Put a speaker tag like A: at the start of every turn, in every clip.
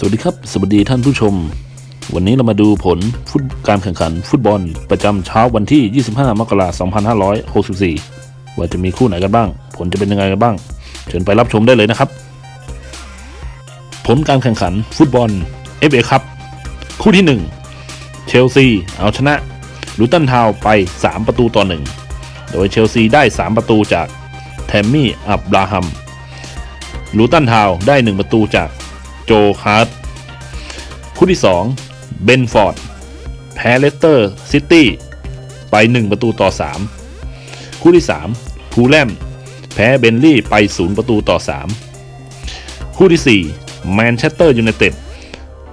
A: สวัสดีครับ สวัสดีท่านผู้ชม วันนี้เรามาดูผลฟุตการแข่งขันฟุตบอลประจำเช้าวันที่ 25 มกราคม 2564 ว่าจะมีคู่ไหนกันบ้าง ผลจะเป็นยังไงกันบ้าง เชิญไปรับชมได้เลยนะครับ ผลการแข่งขันฟุตบอล FA ครับ คู่ที่ 1 เชลซี เอาชนะลูตันทาวไป 3 ประตูต่อ 1 โดยเชลซีได้ 3 ประตูจากแทมมี่ อับราฮัมลูตันทาวได้ 1 ประตูจาก โจฮาร์ดคู่ที่ 2 เบนฟอร์ด แพ้เลสเตอร์ซิตี้ไป 1 ประตูต่อ 3 คู่ที่3พูลแลมแพ้เบนลี่ไป 0 ประตูต่อ 3 คู่ที่ 4 แมนเชสเตอร์ยูไนเต็ด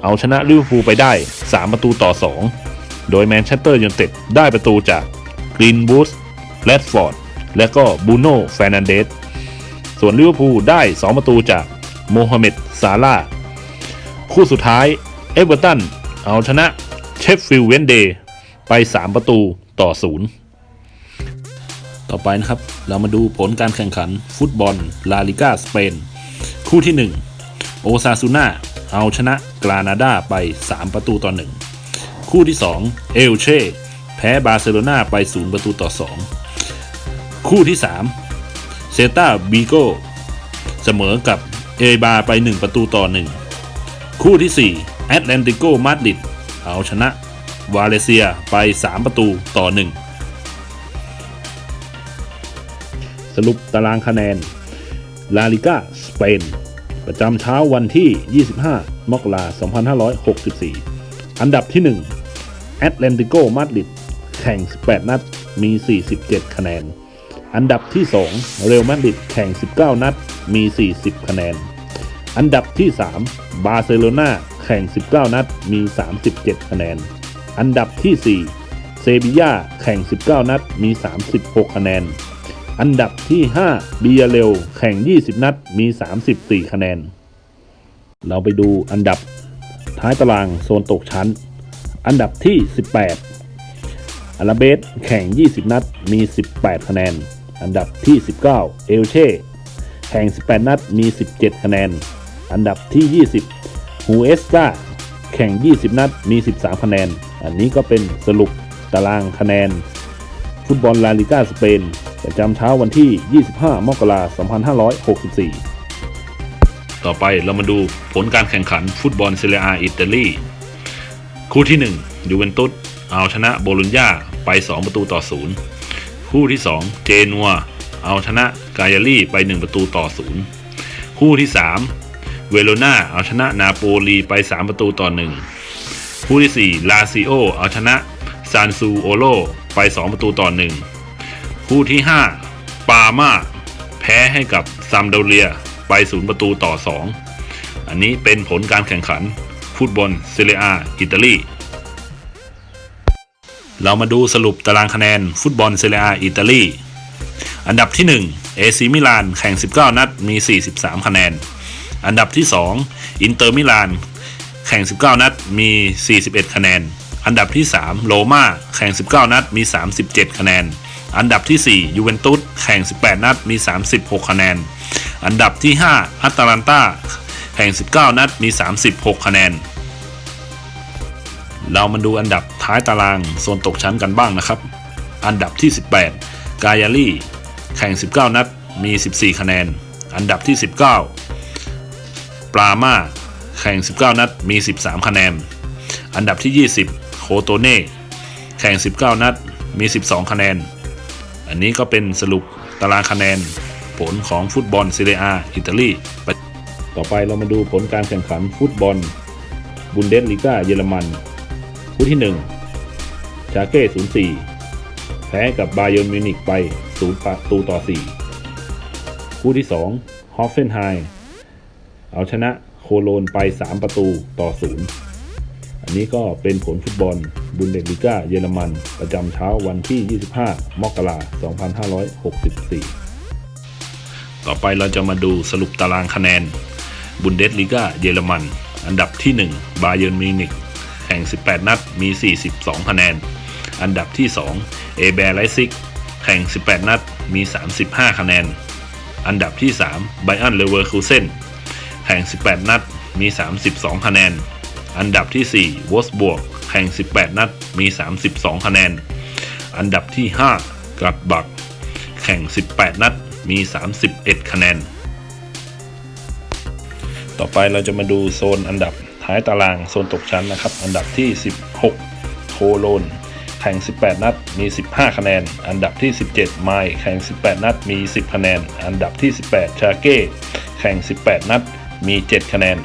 A: เอาชนะลิเวอร์พูลไปได้ 3 ประตูต่อ 2 โดยแมนเชสเตอร์ยูไนเต็ดได้ประตูจากกรีนบูสแรดฟอร์ด และก็บูโน่แฟร์นันเดสส่วนลิเวอร์พูลได้ 2 ประตูจากโมฮัมเหม็ดซาลาห์ คู่สุดท้ายเอเวอร์ตันเอาชนะเชฟฟิลด์เวนเดย์ไป 3 ประตูต่อ 0 ต่อไปนะครับ เรามาดูผลการแข่งขันฟุตบอลลาลิกาสเปน คู่ที่ 1 โอซาซูน่าเอาชนะกรานาดาไป 3 ประตูต่อ 1 คู่ที่ 2 เอลเช่แพ้บาร์เซโลนาไป 0 ประตูต่อ 2 คู่ที่ 3 เซตาบีโกเสมอกับเอบาไป 1 ประตูต่อ 1 คู่ที่ 4 แอตแลนติโกมาดริดเอาชนะ วาเลเซียไป 3 ประตูต่อ 1 สรุปตารางคะแนน ลาลิกาสเปน ประจำเช้าวันที่ 25 มกราคม 2564 อันดับที่ 1 แอตแลนติโกมาดริดแข่ง 18 นัด มี 47 คะแนน อันดับที่ 2 เรอัลมาดริดแข่ง 19 นัด มี 40 คะแนน อันดับที่ 3 บาร์เซโลนาแข่ง 19 นัดมี 37 คะแนน อันดับที่ 4 เซบีย่าแข่ง 19 นัดมี 36 คะแนน อันดับที่5บียาเรลแข่ง 20 นัดมี 34 คะแนน เราไปดูอันดับท้ายตารางโซนตกชั้น อันดับที่ 18 อาราเบสแข่ง 20 นัดมี 18 คะแนน อันดับที่ 19 เอลเช่แข่ง 18 นัด มี 17 คะแนน อันดับที่ 20ฮูเอสตาแข่ง 20 นัด มี 13 คะแนน อันนี้ก็เป็นสรุปตารางคะแนน ฟุตบอลลาลิกาสเปน ประจำเช้าวันที่ 25 มกราคม 2564ต่อไปเรามาดูผลการแข่งขันฟุตบอลเซเรียอาอิตาลีคู่ที่1ยูเวนตุสเอาชนะโบโลญญาไป 2 ประตูต่อ 0 คู่ที่ 2 เจนัวเอาชนะกายาลีไป 1 ประตูต่อ 0 คู่ที่3 เวโรนาเอาชนะนาโปลีไป 3 ประตูต่อ 1 คู่ที่ 4 ลาซิโอเอาชนะซานซูโอโลไป 2 ประตูต่อ 1 คู่ที่ 5 ปามาแพ้ให้กับซัมโดเรียไป 0 ประตูต่อ 2 อันนี้เป็นผลการแข่งขันฟุตบอลเซเรียอาอิตาลีเรามาดูสรุปตารางคะแนนฟุตบอลเซเรียอาอิตาลีอันดับที่1เอซิมิลานแข่ง 19 นัดมี 43 คะแนน อันดับที่ 2 อินเตอร์มิลาน แข่ง 19 นัดมี 41 คะแนน อันดับที่ 3 โรม่าแข่ง 19 นัดมี 37 คะแนน อันดับที่ 4 ยูเวนตุสแข่ง 18 นัดมี 36 คะแนน อันดับที่ 5 อัตแลนตาแข่ง 19 นัดมี 36 คะแนน เรามาดูอันดับท้ายตารางโซนตกชั้นกันบ้างนะครับ อันดับที่ 18 กายาลี่ แข่ง 19 นัดมี 14 คะแนน อันดับที่ 19 ปรามาแข่ง 19 นัดมี 13 คะแนน อันดับที่ 20 โคโตเน่ แข่ง 19 นัดมี 12 คะแนน อันนี้ก็เป็นสรุปตารางคะแนน ผลของฟุตบอลซีเรียอิตาลีไปต่อไปเรามาดูผลการแข่งขันฟุตบอลบุนเดสลิก้าเยอรมันคู่ที่ 1 ชาเก้ 04 แพ้กับบาเยิร์นมิวนิกไป0ประตูต่อ 4 คู่ที่ 2 ฮอฟเฟนไฮ เอาชนะโคโลนไป 3 ประตูต่อ 0 อันนี้ก็เป็นผลฟุตบอลบุนเดสลิก้าเยอรมัน ประจำเช้าวันที่ 25 มกราคม 2564 ต่อไปเราจะมาดูสรุปตารางคะแนน บุนเดสลิก้าเยอรมัน อันดับที่ 1 บาเยิร์นมิวนิกแข่ง 18 นัดมี 42 คะแนน อันดับที่ 2 เอแบร์ไลซิก แข่ง 18 นัด มี 35 คะแนน อันดับที่ 3 ไบอันเลเวอร์คูเซน แข่ง 18 นัด มี 32 คะแนน อันดับที่ 4 วอสบวกแข่ง 18 นัด มี 32 คะแนน อันดับที่ 5 กลัดบัก แข่ง 18 นัด มี 31 คะแนน ต่อไปเราจะมาดูโซนอันดับท้ายตารางโซนตกชั้นนะครับ อันดับที่ 16 โคโลนแข่ง 18 นัด มี 15 คะแนน อันดับที่ 17 ไมล์แข่ง 18 นัด มี 10 คะแนน อันดับที่ 18 ชาเก้ แข่ง 18 นัด มี 7 คะแนน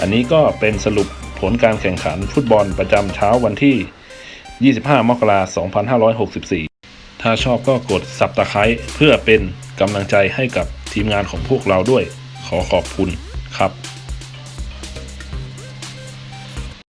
A: อันนี้ก็เป็นสรุปผลการแข่งขันฟุตบอลประจำเช้าวันที่ 25 มกราคม 2564 ถ้าชอบก็กดสับตะไคร้เพื่อเป็นกำลังใจให้กับทีมงานของพวกเราด้วย ขอขอบคุณครับ